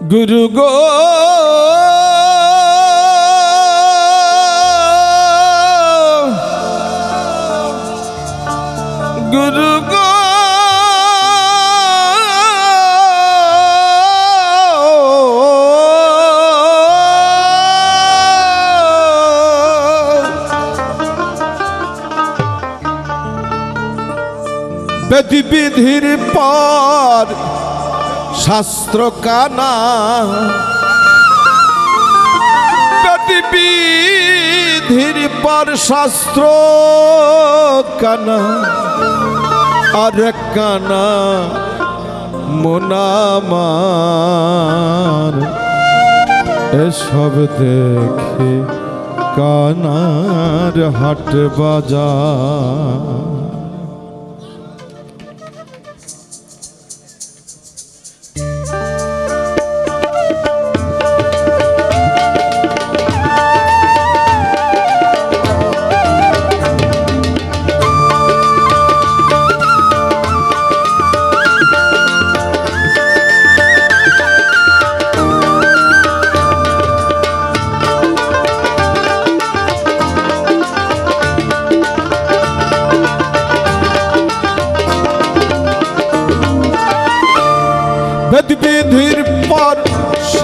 গুরু গো গুরু গো বেদি বিধির পর শাস্ত্র কানা বিধির পর শাস্ত্র কানা আর কানা মোনামার। এসব দেখে কানার হাট বাজার।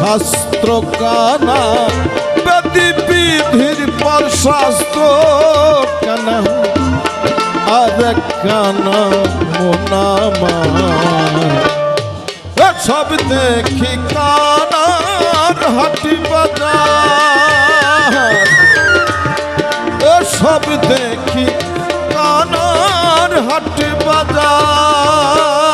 শাস্ত্র কানা বেদ বিধির পর শাস্ত্র কানা আর কানা মোনামা। সব দেখি কানার হাটি বাজার। সব দেখি কানার হাটি বাজার।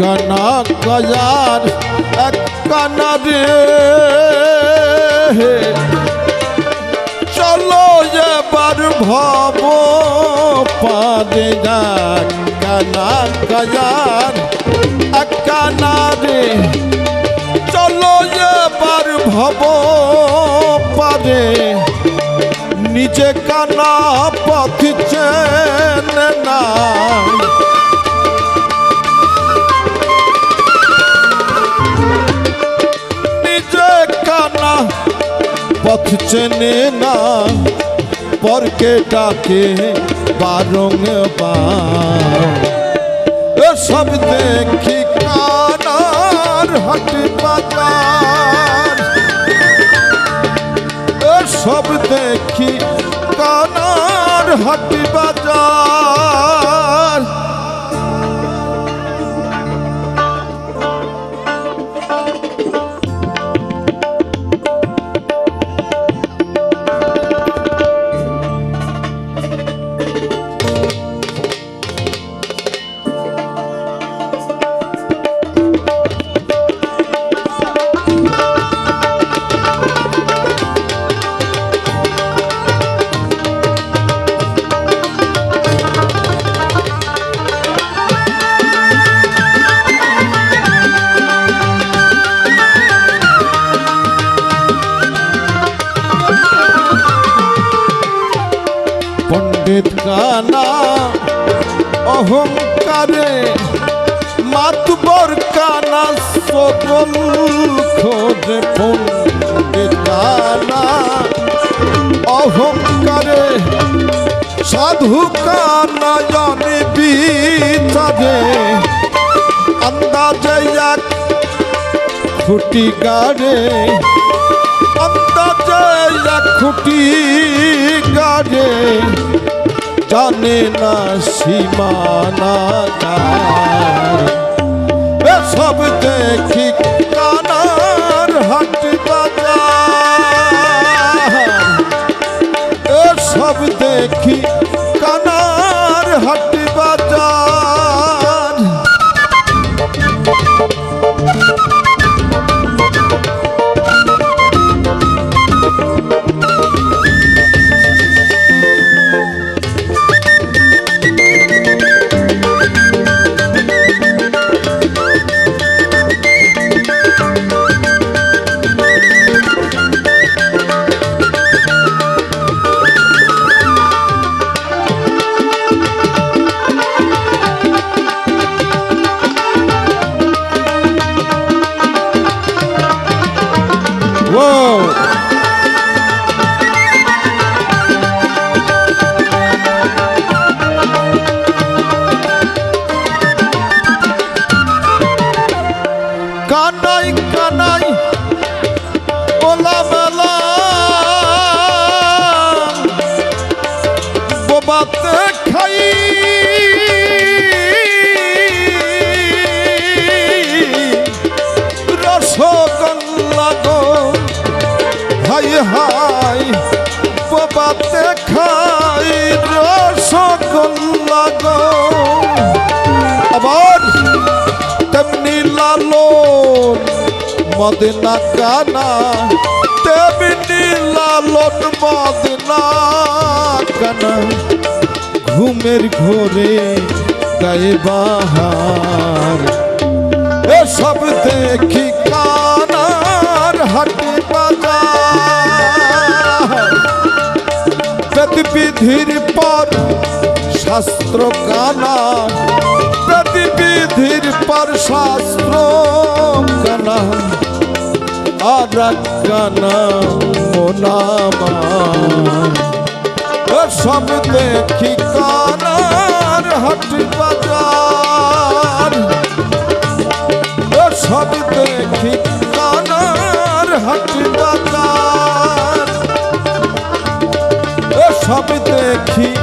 কানা গজার এক কানা রে চলো এবার ভব পাদে যাক কানা গজার এক কানা রে চলো এবার ভব পাদে নিজে কানা পথ চেনে না। পথ চেনে না, পরকে ডাকে বারং সব দেখি কানার হাট বাজার সব দেখি কানার হাট বাজার কানা অহংকারে মাতবর কানা সকল খোঁজে পণ্ডিত কানা অহংকারে সাধু কানা জানে বিচারে আন্দাজে এক খুটি গাড়ে আন্দাজে এক খুটি গাড়ে। জানে না সীমানা সব দেখি ও কানাই কানাই কোলামেলা বোবাতে খাই। বাতে খাই রসগোল্লা গো। আবার তেমনি লালন মদনা কানা, তেমনি লালন মদনা কানা। ঘুমের ঘোরে গায়ে এসব দেখি প্রতিবিধির পর শাস্ত্র কানা, প্রতিবিধির পর শাস্ত্র কানা। আর কানা মোনামা। সব দেখি কানার হাট বাজার সব দেখি।